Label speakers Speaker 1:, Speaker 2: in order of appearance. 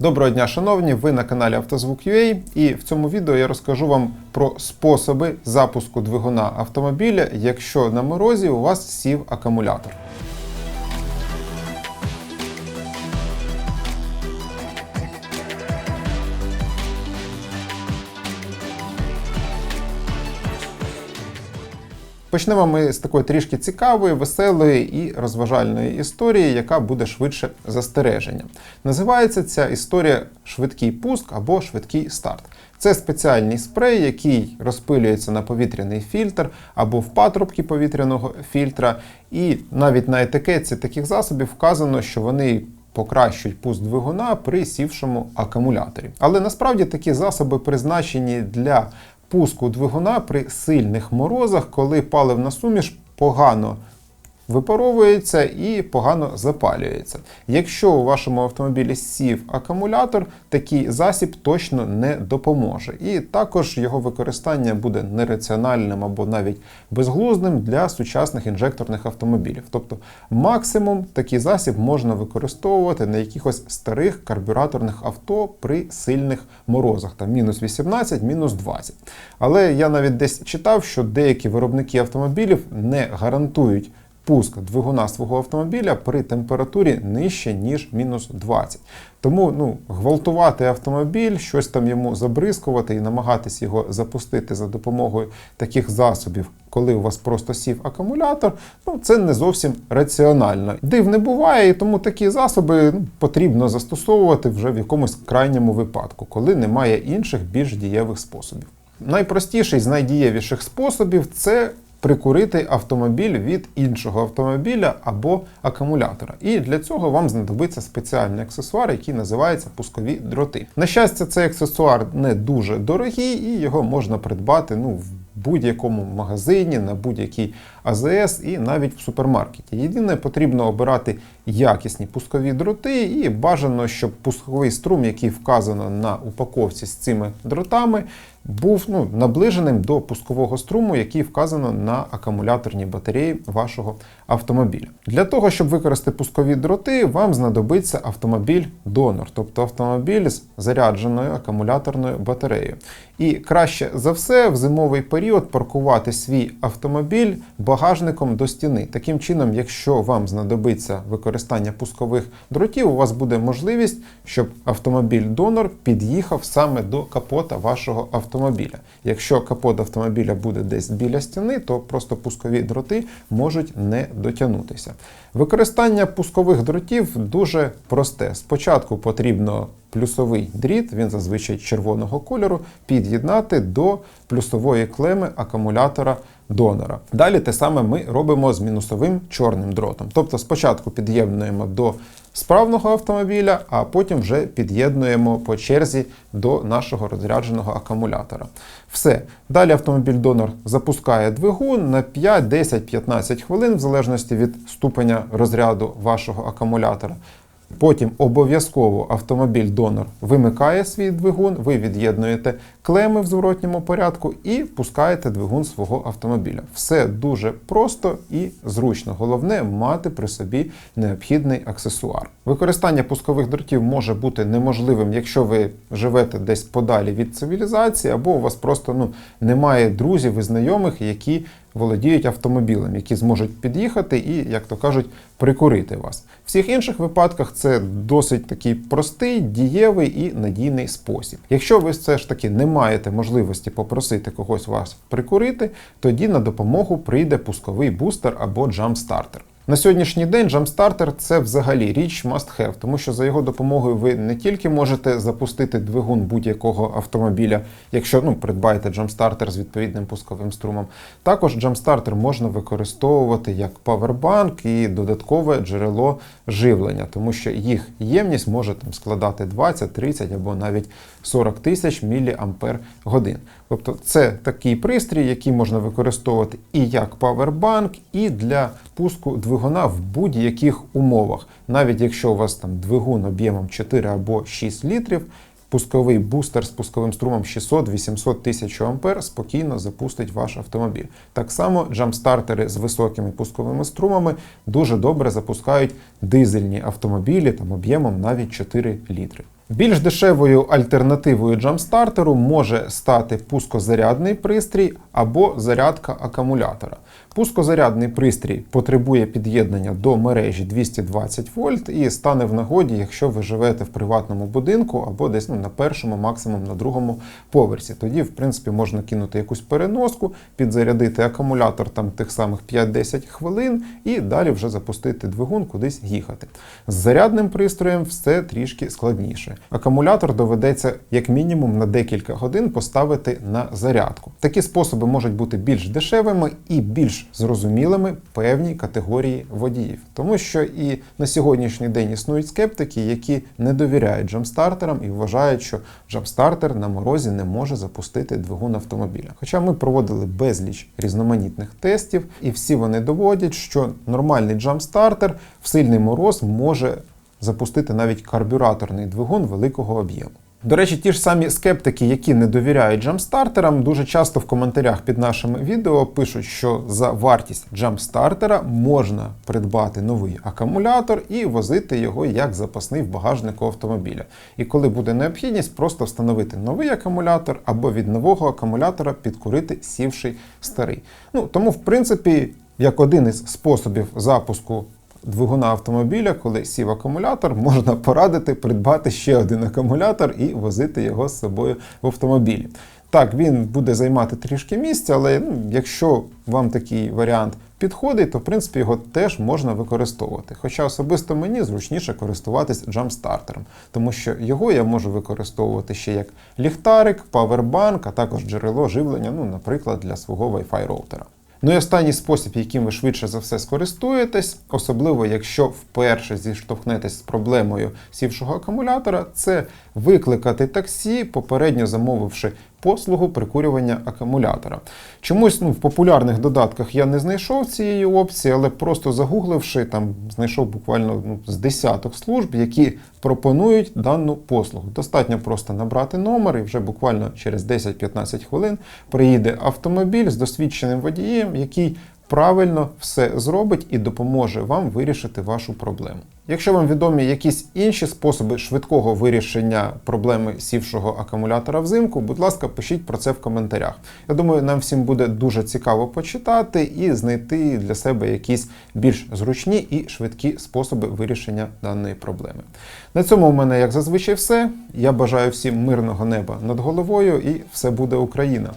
Speaker 1: Доброго дня, шановні! Ви на каналі Автозвук.ua і в цьому відео я розкажу вам про способи запуску двигуна автомобіля, якщо на морозі у вас сів акумулятор. Почнемо ми з такої трішки цікавої, веселої і розважальної історії, яка буде швидше застереження. Називається ця історія швидкий пуск або швидкий старт. Це спеціальний спрей, який розпилюється на повітряний фільтр або в патрубки повітряного фільтра. І навіть на етикетці таких засобів вказано, що вони покращують пуск двигуна при сівшому акумуляторі. Але насправді такі засоби призначені для пуску двигуна при сильних морозах, коли паливна суміш погано випаровується і погано запалюється. Якщо у вашому автомобілі сів акумулятор, такий засіб точно не допоможе. І також його використання буде нераціональним або навіть безглуздим для сучасних інжекторних автомобілів. Тобто максимум такий засіб можна використовувати на якихось старих карбюраторних авто при сильних морозах, там мінус 18, мінус 20. Але я навіть десь читав, що деякі виробники автомобілів не гарантують пуск двигуна свого автомобіля при температурі нижче, ніж мінус 20. Тому ну, гвалтувати автомобіль, щось там йому забризкувати і намагатись його запустити за допомогою таких засобів, коли у вас просто сів акумулятор, ну це не зовсім раціонально. Див не буває, і тому такі засоби ну, потрібно застосовувати вже в якомусь крайньому випадку, коли немає інших більш дієвих способів. Найпростіший з найдієвіших способів це прикурити автомобіль від іншого автомобіля або акумулятора. І для цього вам знадобиться спеціальний аксесуар, який називається пускові дроти. На щастя, цей аксесуар не дуже дорогий, і його можна придбати ну, в будь-якому магазині, на будь-якій АЗС і навіть в супермаркеті. Єдине, потрібно обирати якісні пускові дроти, і бажано, щоб пусковий струм, який вказано на упаковці з цими дротами, був ну, наближеним до пускового струму, який вказано на акумуляторній батареї вашого автомобіля. Для того, щоб використати пускові дроти, вам знадобиться автомобіль-донор, тобто автомобіль з зарядженою акумуляторною батареєю. І краще за все в зимовий період паркувати свій автомобіль багажником до стіни. Таким чином, якщо вам знадобиться використання пускових дротів, у вас буде можливість, щоб автомобіль-донор під'їхав саме до капота вашого автомобіля. Якщо капот автомобіля буде десь біля стіни, то просто пускові дроти можуть не дотягнутися. Використання пускових дротів дуже просте. Спочатку потрібно плюсовий дріт, він зазвичай червоного кольору, під'єднати до плюсової клеми акумулятора донора. Далі те саме ми робимо з мінусовим чорним дротом. Тобто спочатку під'єднуємо до справного автомобіля, а потім вже під'єднуємо по черзі до нашого розрядженого акумулятора. Все. Далі автомобіль-донор запускає двигун на 5, 10, 15 хвилин, в залежності від ступеня розряду вашого акумулятора. Потім обов'язково автомобіль-донор вимикає свій двигун, ви від'єднуєте клеми в зворотньому порядку і пускаєте двигун свого автомобіля. Все дуже просто і зручно. Головне мати при собі необхідний аксесуар. Використання пускових дротів може бути неможливим, якщо ви живете десь подалі від цивілізації, або у вас просто ну, немає друзів і знайомих, які володіють автомобілем, які зможуть під'їхати і, як то кажуть, прикурити вас. В всіх інших випадках це досить такий простий, дієвий і надійний спосіб. Якщо ви все ж таки не маєте можливості попросити когось вас прикурити, тоді на допомогу прийде пусковий бустер або джамстартер. На сьогоднішній день Jumpstarter – це взагалі річ must have, тому що за його допомогою ви не тільки можете запустити двигун будь-якого автомобіля, якщо ну, придбаєте Jumpstarter з відповідним пусковим струмом. Також Jumpstarter можна використовувати як павербанк і додаткове джерело живлення, тому що їх ємність може там складати 20, 30 або навіть 40 тисяч мАч. Тобто це такий пристрій, який можна використовувати і як павербанк, і для пуску двигуна в будь-яких умовах. Навіть якщо у вас там двигун об'ємом 4 або 6 літрів, пусковий бустер з пусковим струмом 600-800 тисяч ампер спокійно запустить ваш автомобіль. Так само джамстартери з високими пусковими струмами дуже добре запускають дизельні автомобілі там об'ємом навіть 4 літри. Більш дешевою альтернативою джамстартеру може стати пускозарядний пристрій або зарядка акумулятора. Пускозарядний пристрій потребує під'єднання до мережі 220 вольт і стане в нагоді, якщо ви живете в приватному будинку або десь ну, на першому, максимум на другому поверсі. Тоді, в принципі, можна кинути якусь переноску, підзарядити акумулятор там тих самих 5-10 хвилин і далі вже запустити двигун, кудись їхати. З зарядним пристроєм все трішки складніше. Акумулятор доведеться як мінімум на декілька годин поставити на зарядку. Такі способи можуть бути більш дешевими і більш зрозумілими певній категорії водіїв, тому що і на сьогоднішній день існують скептики, які не довіряють джамстартерам і вважають, що джамстартер на морозі не може запустити двигун автомобіля. Хоча ми проводили безліч різноманітних тестів, і всі вони доводять, що нормальний джамстартер в сильний мороз може запустити навіть карбюраторний двигун великого об'єму. До речі, ті ж самі скептики, які не довіряють джамстартерам, дуже часто в коментарях під нашими відео пишуть, що за вартість джамстартера можна придбати новий акумулятор і возити його як запасний в багажнику автомобіля. І коли буде необхідність, просто встановити новий акумулятор або від нового акумулятора підкурити сівший старий. Ну тому, в принципі, як один із способів запуску двигуна автомобіля, коли сів акумулятор, можна порадити придбати ще один акумулятор і возити його з собою в автомобілі. Так, він буде займати трішки місця, але ну, якщо вам такий варіант підходить, то в принципі його теж можна використовувати. Хоча особисто мені зручніше користуватись джамстартером, тому що його я можу використовувати ще як ліхтарик, павербанк, а також джерело живлення, ну, наприклад, для свого Wi-Fi роутера. Ну і останній спосіб, яким ви швидше за все скористуєтесь, особливо якщо вперше зіштовхнетесь з проблемою сівшого акумулятора, це викликати таксі, попередньо замовивши послугу прикурювання акумулятора. Чомусь ну, в популярних додатках я не знайшов цієї опції, але просто загугливши, там знайшов буквально ну, з десяток служб, які пропонують дану послугу. Достатньо просто набрати номер, і вже буквально через 10-15 хвилин приїде автомобіль з досвідченим водієм, який правильно все зробить і допоможе вам вирішити вашу проблему. Якщо вам відомі якісь інші способи швидкого вирішення проблеми сівшого акумулятора взимку, будь ласка, пишіть про це в коментарях. Я думаю, нам всім буде дуже цікаво почитати і знайти для себе якісь більш зручні і швидкі способи вирішення даної проблеми. На цьому у мене, як зазвичай, все. Я бажаю всім мирного неба над головою і все буде Україна!